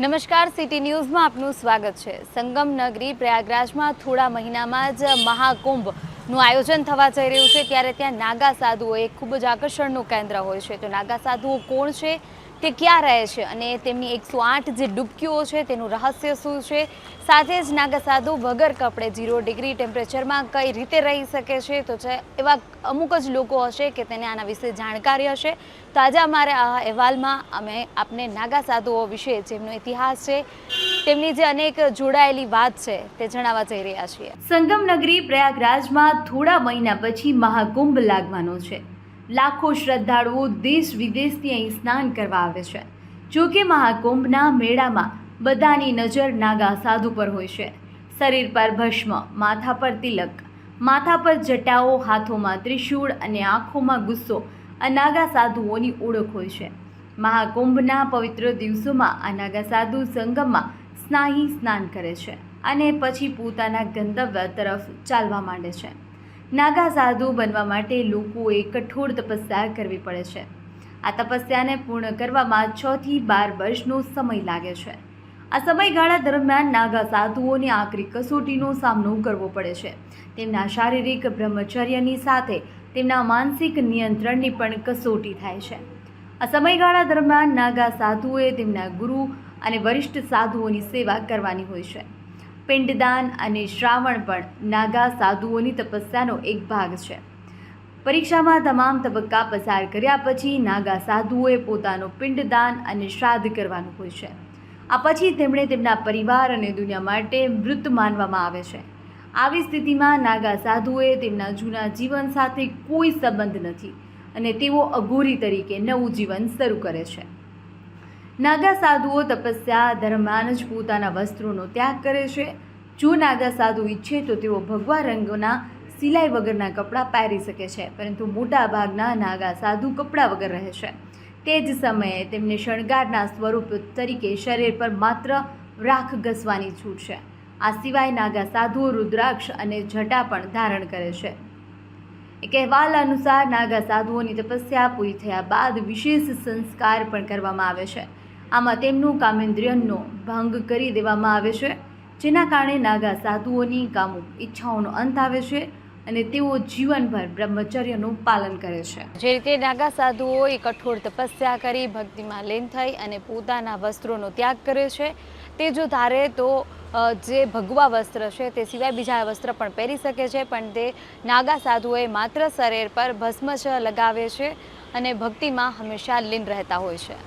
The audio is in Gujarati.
નમસ્કાર, સિટી ન્યૂઝમાં આપનું સ્વાગત છે. સંગમ નગરી પ્રયાગરાજમાં થોડા મહિનામાં જ મહાકુંભનું આયોજન થવા જઈ રહ્યું છે. ત્યારે ત્યાં નાગા સાધુઓ એ ખૂબ જ આકર્ષણનું કેન્દ્ર હોય છે. તો નાગા સાધુઓ કોણ છે? તે ક્યાં રહે છે અને તેમની એકસો આઠ જે ડૂબકીઓ છે તેનું રહસ્ય શું છે? સાથે જ નાગા સાધુ વગર કપડે ઝીરો ડિગ્રી ટેમ્પરેચરમાં કઈ રીતે રહી શકે છે? તો છે, એવા અમુક જ લોકો હશે કે તેને આના વિશે જાણકારી હશે. તો આજે અમારે આ અહેવાલમાં અમે આપને નાગા સાધુઓ વિશે જેમનો ઇતિહાસ છે, તેમની જે અનેક જોડાયેલી વાત છે તે જણાવવા જઈ રહ્યા છીએ. સંગમ નગરી પ્રયાગરાજમાં થોડા મહિના પછી મહાકુંભ લાગવાનો છે. લાખો શ્રદ્ધાળુઓ દેશ વિદેશથી અહીં સ્નાન કરવા આવે છે. જોકે મહાકુંભના મેળામાં બધાની નજર નાગા સાધુ પર હોય છે. શરીર પર ભસ્મ, માથા પર તિલક, માથા પર જટાઓ, હાથોમાં ત્રિશૂળ અને આંખોમાં ગુસ્સો આ નાગા સાધુઓની ઓળખ હોય છે. મહાકુંભના પવિત્ર દિવસોમાં આ નાગા સાધુ સંગમમાં સ્નાહી સ્નાન કરે છે અને પછી પોતાના ગંતવ્ય તરફ ચાલવા માંડે છે. નાગા સાધુ બનવા માટે લોકોએ કઠોર તપસ્યા કરવી પડે છે. આ તપસ્યાને પૂર્ણ કરવામાં છથી બાર વર્ષનો સમય લાગે છે. આ સમયગાળા દરમિયાન નાગા સાધુઓને આકરી કસોટીનો સામનો કરવો પડે છે. તેમના શારીરિક બ્રહ્મચર્યની સાથે તેમના માનસિક નિયંત્રણની પણ કસોટી થાય છે. આ સમયગાળા દરમિયાન નાગા સાધુઓએ તેમના ગુરુ અને વરિષ્ઠ સાધુઓની સેવા કરવાની હોય છે. પિંડદાન અને શ્રાવણ પણ નાગા સાધુઓની તપસ્યાનો એક ભાગ છે. પરીક્ષામાં તમામ તબક્કા પસાર કર્યા પછી નાગા સાધુઓએ પોતાનું પિંડદાન અને શ્રાદ્ધ કરવાનું હોય છે. આ પછી તેમણે તેમના પરિવાર અને દુનિયા માટે મૃત માનવામાં આવે છે. આવી સ્થિતિમાં નાગા સાધુઓએ તેમના જૂના જીવન સાથે કોઈ સંબંધ નથી અને તેઓ અઘોરી તરીકે નવું જીવન શરૂ કરે છે. નાગા સાધુઓ તપસ્યા દરમિયાન જ પોતાના વસ્ત્રોનો ત્યાગ કરે છે. જો નાગા સાધુ ઈચ્છે તો તેઓ ભગવા રંગના સિલાઈ વગરના કપડાં પહેરી શકે છે, પરંતુ મોટા ભાગના નાગા સાધુ કપડાં વગર રહે છે. તે જ સમયે તેમને શણગારના સ્વરૂપ તરીકે શરીર પર માત્ર રાખ ઘસવાની છૂટ છે. આ સિવાય નાગા સાધુઓ રુદ્રાક્ષ અને જટા પણ ધારણ કરે છે. એક અનુસાર નાગા સાધુઓની તપસ્યા પૂરી થયા બાદ વિશેષ સંસ્કાર પણ કરવામાં આવે છે. આમાં તેમનું કામેન્દ્રિયનો ભંગ કરી દેવામાં આવે છે, જેના કારણે નાગા સાધુઓની કામુક ઈચ્છાઓનો અંત આવે છે અને તેઓ જીવનભર બ્રહ્મચર્યનું પાલન કરે છે. જે રીતે નાગા સાધુઓએ કઠોર તપસ્યા કરી, ભક્તિમાં લીન થઈ અને પોતાના વસ્ત્રોનો ત્યાગ કરે છે, તે જો ધારે તો જે ભગવા વસ્ત્ર છે તે સિવાય બીજા વસ્ત્ર પણ પહેરી શકે છે, પણ તે નાગા સાધુઓએ માત્ર શરીર પર ભસ્મચ લગાવે છે અને ભક્તિમાં હંમેશા લીન રહેતા હોય છે.